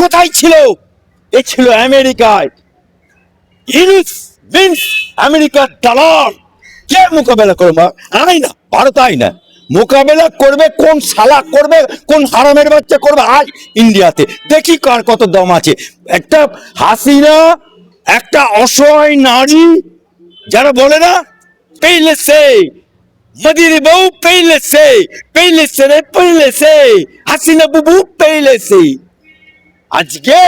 কোথায় ছিল? এ ছিল আমেরিকায়। ইউনুস আমেরিকার দালাল। কে মোকাবেলা করবে? আই না, ভারত আই না। মোকাবেলা করবে, কোন শালা করবে, কোন হারামের বাচ্চা করবে? আজ ইন্ডিয়াতে, দেখি কার কত দম আছে। একটা হাসিনা, একটা অসহায় নারী, যারা বলে না, পেইলে সে মদির বউ পেইলে সে পেইলে সে রে, পেইলে সে, হাসিনা বুবু পেইলে সে। আজকে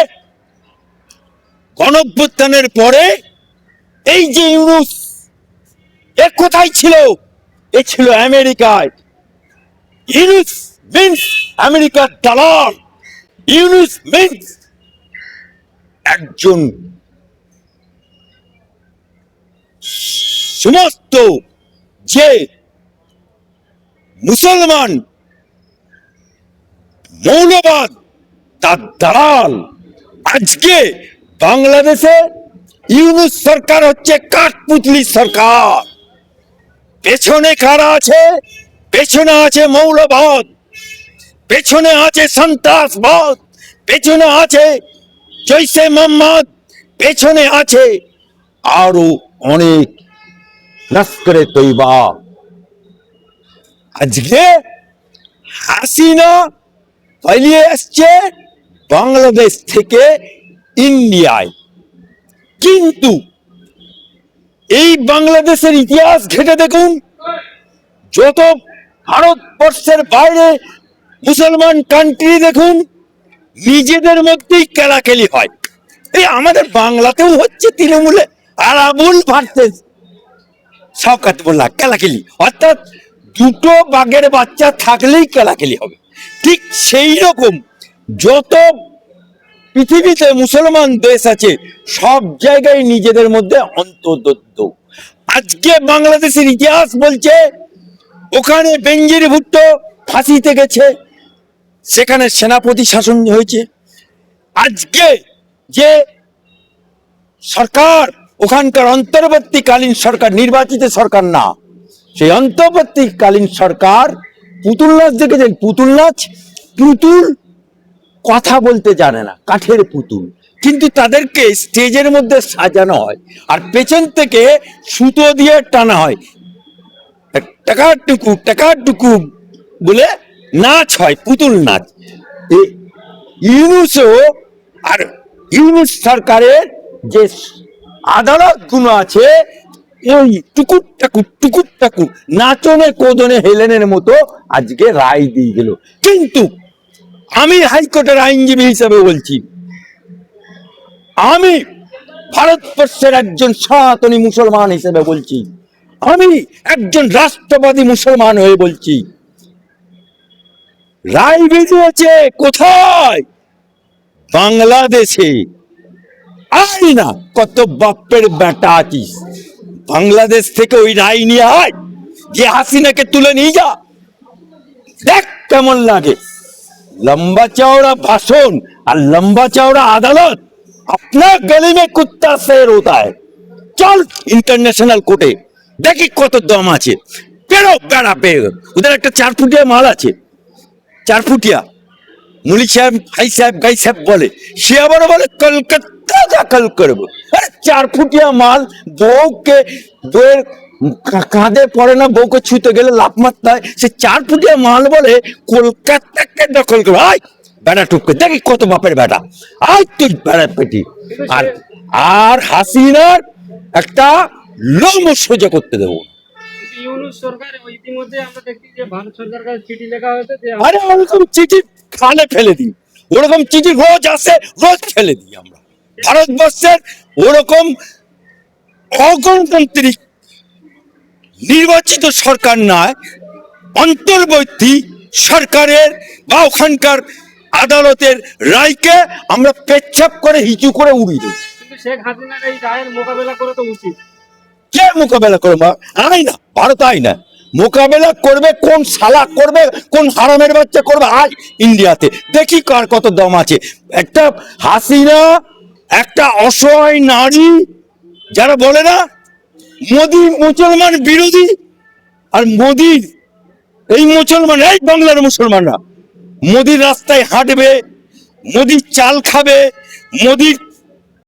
গণভ্যুত্থানের পরে এই যে ইউনুস এ কোথায় ছিল? এ ছিল আমেরিকায়। ইউনুস মিন্স আমেরিকার দালাল। ইউনুস মিন্স একজন সমস্ত যে মুসলমান মৌলবাদ তার দালাল। আজকে বাংলাদেশে ইউনুস সরকার হচ্ছে কাঠপুতলি সরকার। পেছনে কারা আছে? পেছনে আছে মৌলবাদ। পেছনে আছে সন্ত্রাসবাদ। পেছনে আছে জৈসে মোহাম্মদ। পেছনে আছে আরও অনেক লস্করে তৈবা। আজকে হাসিনা পালিয়ে আসছে। বাংলাদেশ থেকে ইন্ডিয়ায়। কিন্তু এই বাংলাদেশের ইতিহাস ঘেটে দেখুন, যত ভারতবর্ষের বাইরে মুসলমান কান্ট্রি দেখুন, নিজেদের মধ্যেই কেলাকেলি হয়। এই আমাদের বাংলাতেও হচ্ছে তৃণমূলে আর আবুল ভার্সেস শওকাত মোল্লা, কেলাকেলি। অর্থাৎ দুটো বাঘের বাচ্চা থাকলেই কেলাকেলি হবে। ঠিক সেই রকম যত পৃথিবীতে মুসলমান দেশ আছে, সব জায়গায় নিজেদের মধ্যে অন্তর্দ্বন্দ্ব। আজকে বাংলাদেশের ইতিহাস বলছে, ওখানে বেঞ্জির ভুট্টো ফাঁসিতে গেছে, সেখানে সেনাপতি শাসন হয়েছে। আজকে যে সরকার, ওখানকার অন্তর্বর্তীকালীন সরকার, নির্বাচিত সরকার না, সেই অন্তর্বর্তীকালীন সরকার পুতুল নাচ দেখেছেন? পুতুল নাচ? পুতুল কথা বলতে জানে না, কাঠের পুতুল। কিন্তু তাদেরকে স্টেজের মধ্যে সাজানো হয় আর পেছন থেকে সুতো দিয়ে টানা হয়। টাকাটুকু টাকাটুকু বলে নাচ হয়, পুতুল নাচ। ইউনুসও আর ইউনুস সরকারের যে আদালতগুলো আছে, ওই টুকুর টাকুর টুকুর টাকুর নাচনে কোদনে হেলেনের মতো আজকে রায় দিয়ে গেল। কিন্তু আমি হাইকোর্টের আইনজীবী হিসেবে বলছি, আমি ভারতবর্ষের একজন সনাতনী মুসলমান হিসেবে বলছি, আমি একজন রাষ্ট্রবাদী মুসলমান হয়ে বলছি, রায় বেরিয়েছে কোথায়? বাংলাদেশে। আয় না, কত বাপের বেটা আছিস। বাংলাদেশ থেকে ওই রায় নিয়ে আয়, যে হাসিনাকে তুলে নিয়ে যা। দেখ কেমন লাগে। লম্বা চওড়া ভাষণ আর লম্বা চওড়া আদালত, আপনার গলি মে কুত্তা শের হতা চল ইন্টারন্যাশনাল কোর্টে দেখি কত দম আছে। পেরো বেড়া পেয়ে ওদের একটা চার ফুটিয়া মাল আছে। চার ফুটিয়া মুলি সাহেব, ভাই সাহেব, গাই সাহেব বলে, সে আবার বলে, কলকাতা দাখল করব। চার ফুটিয়া মাল, বউকে, বউয়ের কাঁধে পড়ে না বউকে ছুঁতে গেলে লাভ মারতে হয়। সে চার ফুটিয়া মাল বলে কলকাতাকে দখল করব আয় বেড়া টুপকে দেখি কত বাপের বেটা আয় তুই বেড়া পেটি। আর আর হাসিনার একটা লোম সোজা করতে দেবো। আরে ওরকম চিঠি খালে ফেলে দিই। ওরকম চিঠি রোজ আসে রোজ ফেলে দিই আমরা। ভারতবর্ষের ওরকম অগণতান্ত্রিক নির্বাচিত সরকার নয় অন্তর্বর্তী সরকারের বা ওখানকার আদালতের রায়কে আমরা পেচ্ছাপ করে হিচু করে উড়িয়ে দিই। শেখ হাসিনার এই রায়ের মোকাবেলা করে তো উচিত। কে মোকাবেলা করবে? আই না ভারত আই না। মোকাবেলা করবে কোন শালা করবে কোন হারামের বাচ্চা করবে? আজ ইন্ডিয়াতে। দেখি কার কত দম আছে। একটা হাসিনা একটা অসহায় নারী যারা বলে না মোদি মুসলমান বিরোধী আর মোদীর এই মুসলমান, এই বাংলার মুসলমানরা, মোদীর রাস্তায় হাঁটবে, মোদির চাল খাবে, মোদির